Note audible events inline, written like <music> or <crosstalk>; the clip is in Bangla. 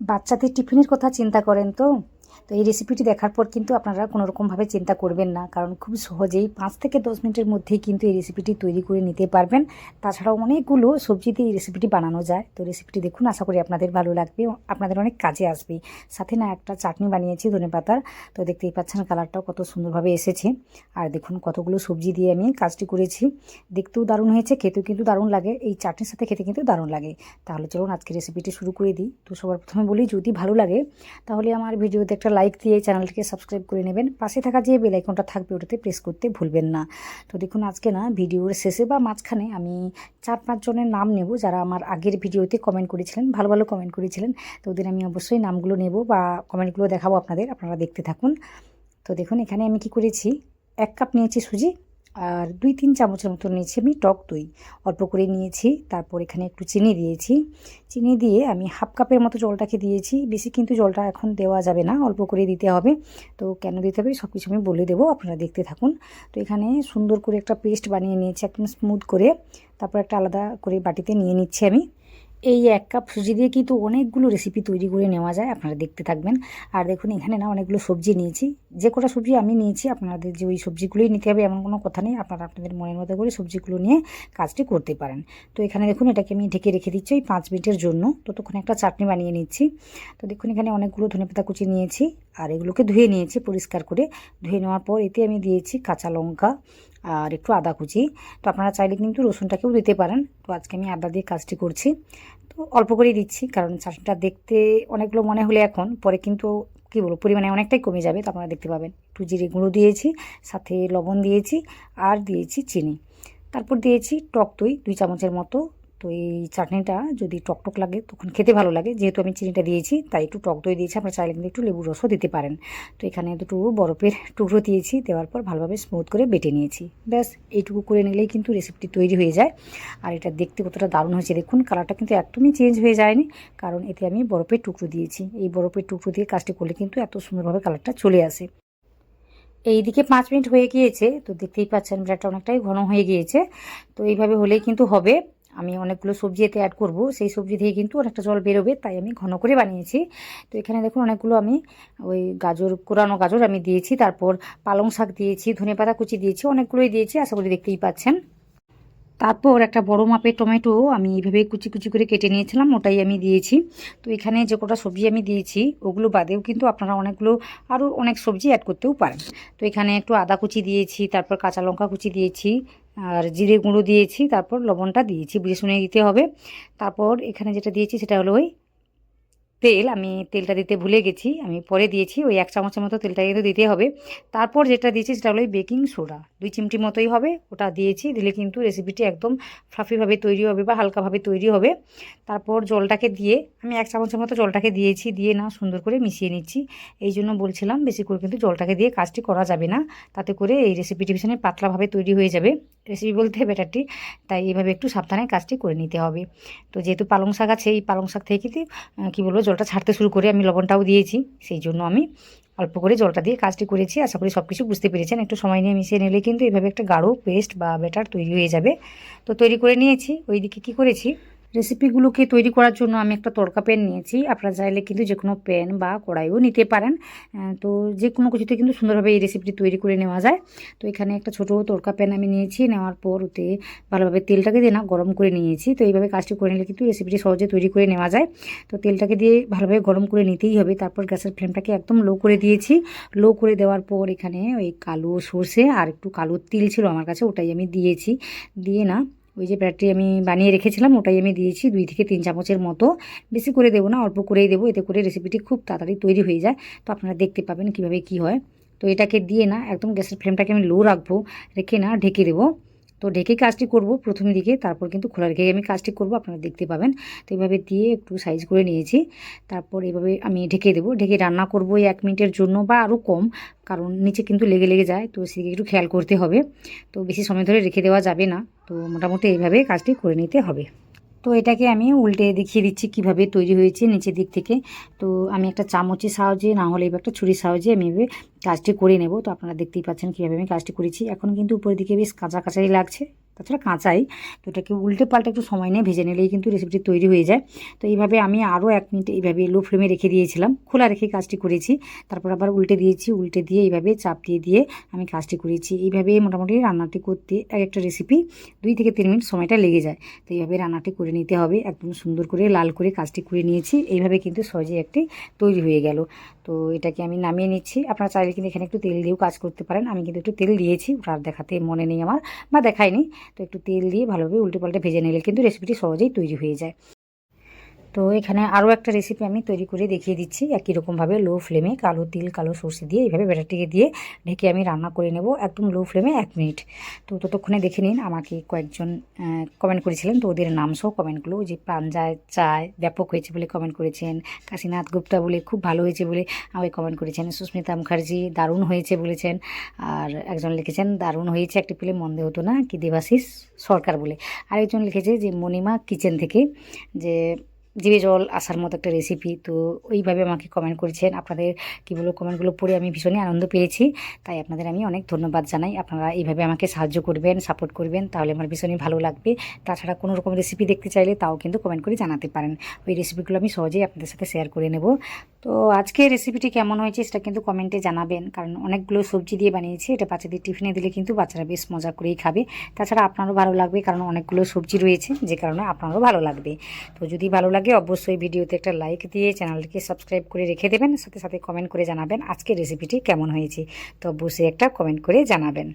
বাচ্চাদের টিফিনের কথা চিন্তা করেন তো? তো এই রেসিপিটি দেখার পর কিন্তু আপনারা কোনো রকমভাবে চিন্তা করবেন না। কারণ খুব সহজেই পাঁচ থেকে দশ মিনিটের মধ্যেই কিন্তু এই রেসিপিটি তৈরি করে নিতে পারবেন। তাছাড়াও অনেকগুলো সবজি দিয়ে এই রেসিপিটি বানানো যায়। তো রেসিপিটি দেখুন, আশা করি আপনাদের ভালো লাগবে আপনাদের অনেক কাজে আসবে। সাথে না একটা চাটনি বানিয়েছি ধনে পাতার। তো দেখতেই পাচ্ছেন কালারটাও কত সুন্দরভাবে এসেছে। আর দেখুন কতগুলো সবজি দিয়ে আমি কাজটি করেছি। দেখতেও দারুণ হয়েছে, খেতেও কিন্তু দারুণ লাগে। এই চাটনির সাথে খেতে কিন্তু দারুণ লাগে। তাহলে চলুন আজকে রেসিপিটি শুরু করে দিই। তো সবার প্রথমে বলি, যদি ভালো লাগে, তাহলে আমার ভিডিওতে একটা লাইক দিয়ে চ্যানেলটিকে সাবস্ক্রাইব করে নেবেন। পাশে থাকা যে বেল আইকনটা থাকবে, ওটাতে প্রেস করতে ভুলবেন না। তো দেখুন, আজকে না ভিডিওর শেষে বা মাঝখানে আমি চার পাঁচজনের নাম নেব যারা আমার আগের ভিডিওতে কমেন্ট করেছিলেন, ভালো ভালো কমেন্ট করেছিলেন। তো ওদের আমি অবশ্যই নামগুলো নেব বা কমেন্টগুলো দেখাবো আপনাদের, আপনারা দেখতে থাকুন। তো দেখুন, এখানে আমি কি করেছি? এক কাপ নিয়েছি সুজি আর দুই তিন চামচের মতো নিয়েছি আমি টক দই। অল্প করে নিয়েছি, তারপর এখানে একটু চিনি দিয়েছি। চিনি দিয়ে আমি হাফ কাপের মতো জলটাকে দিয়েছি। বেশি কিন্তু জলটা এখন দেওয়া যাবে না, অল্প করে দিতে হবে। তো কেন দিতে হবে সব কিছু আমি বলে দেবো, আপনারা দেখতে থাকুন। তো এখানে সুন্দর করে একটা পেস্ট বানিয়ে নিয়েছি, একদম স্মুথ করে। তারপর একটা আলাদা করে বাটিতে নিয়ে নিচ্ছি আমি। এই এক কাপ সুজি দিয়ে কিন্তু অনেকগুলো রেসিপি তৈরি করে নেওয়া যায়, আপনারা দেখতে থাকবেন। আর দেখুন, এখানে না অনেকগুলো সবজি নিয়েছি। যে কটা সবজি আমি নিয়েছি, আপনাদের যে ওই সবজিগুলোই নিতে হবে, এমন কোনো কথা নেই। আপনারা আপনাদের মনের মতো করে সবজিগুলো নিয়ে কাজটি করতে পারেন। তো এখানে দেখুন, এটাকে আমি ঢেকে রেখে দিচ্ছি ওই পাঁচ মিনিটের জন্য। ততক্ষণ একটা চাটনি বানিয়ে নিচ্ছি। তো দেখুন, এখানে অনেকগুলো ধনেপাতা কুচি নিয়েছি। আর এগুলোকে ধুয়ে নিয়েছি পরিষ্কার করে। ধুয়ে নেওয়ার পর এতে আমি দিয়েছি কাঁচা লঙ্কা। আর একটু আদা কুচি। তো আপনারা চাইলে কিন্তু রসুনটাকেও দিতে পারেন। তো আজকে আমি আদা দিয়ে কাজটি করছি। তো অল্প করেই দিচ্ছি, কারণ চাটনিটা দেখতে অনেকগুলো মনে হলে এখন, পরে কিন্তু কী বলব, পরিমাণে অনেকটাই কমে যাবে, তো আপনারা দেখতে পাবেন। একটু জিরে গুঁড়ো দিয়েছি, সাথে লবণ দিয়েছি, আর দিয়েছি চিনি। তারপর দিয়েছি টক দই, দুই চামচের মতো তো এই চাটনিটা যদি টকটক লাগে, তখন খেতে ভালো লাগে। যেহেতু আমি চিনিটা দিয়েছি, তাই একটু টক দই দিয়েছি। আপনারা চাইলে কিন্তু একটু লেবুর রসও দিতে পারেন। তো এখানে দুটো বরফের <laughs> টুকরো দিয়েছি, দেওয়ার পর ভালোভাবে স্মুথ করে বেটে নিয়েছি। ব্যাস, এইটুকু করে নিলেই কিন্তু রেসিপিটি তৈরি হয়ে যায়। আর এটা দেখতে কতটা দারুণ হয়েছে। দেখুন কালারটা কিন্তু একদমই চেঞ্জ হয়ে যায়নি, কারণ এতে আমি বরফের টুকরো দিয়েছি। এই বরফের টুকরো দিয়ে কাজটি করলে কিন্তু এত সুন্দরভাবে কালারটা চলে আসে। এইদিকে পাঁচ মিনিট হয়ে গিয়েছে, তো দেখতেই পাচ্ছেন ব্রেডটা অনেকটাই ঘন হয়ে গিয়েছে। তো এইভাবে হলেই কিন্তু হবে। আমি অনেকগুলো সবজি এতে অ্যাড করব। সেই সবজি থেকে কিন্তু অনেকটা জল বেরোবে, তাই আমি ঘন করে বানিয়েছি। তো এখানে দেখুন অনেকগুলো আমি ওই গাজর, কোরানো গাজর আমি দিয়েছি, তারপর পালং শাক দিয়েছি, ধনে পাতা কুচি দিয়েছি, অনেকগুলোই দিয়েছি, আশা করি দেখতেই পাচ্ছেন। তারপর একটা বড় মাপের টমেটো আমি এইভাবে কুচি কুচি করে কেটে নিয়েছিলাম, ওটাই আমি দিয়েছি। তো এখানে যে কটা সবজি আমি দিয়েছি, ওগুলো বাদেও কিন্তু আপনারা অনেকগুলো, আরও অনেক সবজি অ্যাড করতেও পারেন। তো এখানে একটু আদা কুচি দিয়েছি, তারপর কাঁচা লঙ্কা কুচি দিয়েছি আর জিরে গুঁড়ো দিয়েছি, তারপর লবণটা দিয়েছি, বুঝে শুনে দিতে হবে। তারপর এখানে যেটা দিয়েছি সেটা হলো ওই তেল, আমি তেলটা দিতে ভুলে গেছি। আমি পরে দিয়েছি, ওই এক চামচের মতো তেলটা কিন্তু দিতে হবে। তারপর যেটা দিয়েছি সেটা হলো বেকিং সোডা। দুই চিমটি মতোই হবে, ওটা দিয়েছি, দিলে কিন্তু রেসিপিটি একদম ফ্লাফিভাবে তৈরি হবে বা হালকাভাবে তৈরি হবে। তারপর জলটাকে দিয়ে, আমি এক চামচের মতো জলটাকে দিয়েছি, দিয়ে না সুন্দর করে মিশিয়ে নিচ্ছি। এই জন্য বলছিলাম, বেশি করে কিন্তু জলটাকে দিয়ে কাজটি করা যাবে না। তাতে করে এই রেসিপিটি ভীষণ পাতলাভাবে তৈরি হয়ে যাবে। রেসিপি বলতে ব্যাটারটি, তাই এইভাবে একটু সাবধানে কাজটি করে নিতে হবে। তো যেহেতু পালং শাক আছে, এই পালং শাক থেকে কিন্তু কী বলব জলটা ছাড়তে শুরু করে আমি লবণটাও দিয়েছি, সেই জন্য আমি অল্প করে জলটা দিয়ে কাজটি করেছি। আশা করি সব কিছু বুঝতে পেরেছেন। একটু সময় নিয়ে মিশিয়ে নিলে কিন্তু এভাবে একটা গাঢ় পেস্ট বা ব্যাটার তৈরি হয়ে যাবে। তো তৈরি করে নিয়েছি। ওইদিকে কি করেছি? রেসিপিগুলোকে তৈরি করার জন্য আমি একটা তড়কা প্যান নিয়েছি। আপনারা চাইলে কিন্তু যে কোনো প্যান বা কড়াইও নিতে পারেন। তো যে কোনো কিছুতে কিন্তু সুন্দরভাবে এই রেসিপিটি তৈরি করে নেওয়া যায়। তো এখানে একটা ছোটো তড়কা প্যান আমি নিয়েছি। নেওয়ার পর ওতে ভালোভাবে তেলটাকে দিয়ে না গরম করে নিয়েছি। তো এইভাবে কাজটি করে নিলে কিন্তু রেসিপিটি সহজে তৈরি করে নেওয়া যায়। তো তেলটাকে দিয়ে ভালোভাবে গরম করে নিতেই হবে। তারপর গ্যাসের ফ্লেমটাকে একদম লো করে দিয়েছি। লো করে দেওয়ার পর এখানে ওই কালো সর্ষে আর একটু কালো তিল ছিল আমার কাছে ওটাই আমি দিয়েছি। দিয়ে না ওই যে ব্যাটারি আমি বানিয়ে রেখেছিলাম, ওটাই আমি দিয়েছি দুই থেকে তিন চামচের মতো। বেশি করে দেবো না, অল্প করেই দেবো, এতে করে রেসিপিটি খুব তাড়াতাড়ি তৈরি হয়ে যায়। তো আপনারা দেখতে পাবেন কীভাবে কি হয়। তো এটাকে দিয়ে না, একদম গ্যাসের ফ্লেমটাকে আমি লো রাখব, রেখে না ঢেকে দেবো। তো ঢেকে কাজটি করব, প্রথম দিকে, তারপর কিন্তু খোলা রেখে আমি কাজটি করব, আপনারা দেখতে পাবেন। তো এইভাবে দিয়ে একটু সাইজ করে নিয়েছি। তারপর এভাবে আমি ঢেকে দেবো। ঢেকে রান্না করব এক মিনিটের জন্য বা আরও কম, কারণ নিচে কিন্তু লেগে লেগে যায়, তো সেদিকে একটু খেয়াল করতে হবে। তো বেশি সময় ধরে রেখে দেওয়া যাবে না। তো মোটামুটি এইভাবে কাজটি করে নিতে হবে। তো এটাকে আমি উল্টে দেখিয়ে দিচ্ছি কীভাবে তৈরি হয়েছে নিচের দিক থেকে। তো আমি একটা চামচের সাহায্যে, না হলে এবার একটা ছুরির সাহায্যে আমি এভাবে কাজটি করে নেব। তো আপনারা দেখতেই পাচ্ছেন কীভাবে আমি কাজটি করেছি। এখন কিন্তু উপরের দিকে বেশ কাঁচা কাঁচাই লাগছে। তাছাড়া কাঁচাই। তো এটাকে উল্টে পাল্টে একটু সময় নিয়ে ভেজে নিলেই কিন্তু রেসিপিটি তৈরি হয়ে যায়। তো এইভাবে আমি আরও এক মিনিট এইভাবে লো ফ্লেমে রেখে দিয়েছিলাম। খোলা রেখে কাজটি করেছি। তারপর আবার উল্টে দিয়েছি। উল্টে দিয়ে এইভাবে চাপ দিয়ে দিয়ে আমি কাজটি করেছি। এইভাবে মোটামুটি রান্নাটি করতে এক একটা রেসিপি দুই থেকে তিন মিনিট সময়টা লেগে যায়। তো এইভাবে রান্নাটি করে নিতে হবে। একদম সুন্দর করে লাল করে কাজটি করে নিয়েছি। এইভাবে কিন্তু সহজে একটি তৈরি হয়ে গেল। তো এটাকে আমি নামিয়ে নিচ্ছি। আপনারা চাইলে কিন্তু এখানে একটু তেল দিয়েও কাজ করতে পারেন। আমি কিন্তু একটু তেল দিয়েছি। ওটা আর দেখাতে মনে নেই আমার বা দেখায়নি। তো একটু তেল দিয়ে ভালোভাবে উল্টে পাল্টে ভেজে নিলে কিন্তু রেসিপিটি সহজেই তৈরি হয়ে যায়। তো এখানে আরও একটা রেসিপি আমি তৈরি করে দেখিয়ে দিচ্ছি। একই রকমভাবে লো ফ্লেমে কালো তিল, কালো সর্ষে দিয়ে এইভাবে ব্যাটারটিকে দিয়ে ঢেকে আমি রান্না করে নেব একদম লো ফ্লেমে এক মিনিট তো ততক্ষণে দেখে নিন, আমাকে কয়েকজন কমেন্ট করেছিলেন, তো ওদের নাম সহ কমেন্টগুলো যে প্রাঞ্জায় চায়, ব্যাপক হয়েছে বলে কমেন্ট করেছেন, কাশীনাথ গুপ্তা বলে খুব ভালো হয়েছে বলে আমাকে কমেন্ট করেছেন, সুস্মিতা মুখার্জি দারুণ হয়েছে বলেছেন, আর একজন লিখেছেন, দারুণ হয়েছে, একটি পেলে মন্দ হতো না, কি দেবাশিস সরকার বলে। আরেকজন লিখেছে যে, মণিমা কিচেন থেকে যে জিভে জল আসার মতো একটা রেসিপি তো ওইভাবে আমাকে কমেন্ট করেছেন। আপনাদের কী বলব কমেন্টগুলো পড়ে আমি ভীষণই আনন্দ পেয়েছি। তাই আপনাদের আমি অনেক ধন্যবাদ জানাই। আপনারা এইভাবে আমাকে সাহায্য করবেন সাপোর্ট করবেন, তাহলে আমার ভীষণই ভালো লাগবে। তাছাড়া কোনো রকম রেসিপি দেখতে চাইলে তাও কিন্তু কমেন্ট করে জানাতে পারেন। ওই রেসিপিগুলো আমি সহজেই আপনাদের সাথে শেয়ার করে নেব। তো আজকে রেসিপিটি কেমন হয়েছে সেটা কিন্তু কমেন্টে জানাবেন। কারণ অনেকগুলো সবজি দিয়ে বানিয়েছি, এটা বাচ্চাদের টিফিনে দিলে কিন্তু বাচ্চারা বেশ মজা করেই খাবে। তাছাড়া আপনারও ভালো লাগবে কারণ অনেকগুলো সবজি রয়েছে, যে কারণে আপনারও ভালো লাগবে। তো যদি ভালো লাগে অবশ্যই ভিডিওতে একটা লাইক দিয়ে চ্যানেলটিকে সাবস্ক্রাইব করে রেখে দেবেন, সাথে সাথে কমেন্ট করে জানাবেন আজকের রেসিপিটি কেমন হয়েছে। তো অবশ্যই একটা কমেন্ট করে জানাবেন।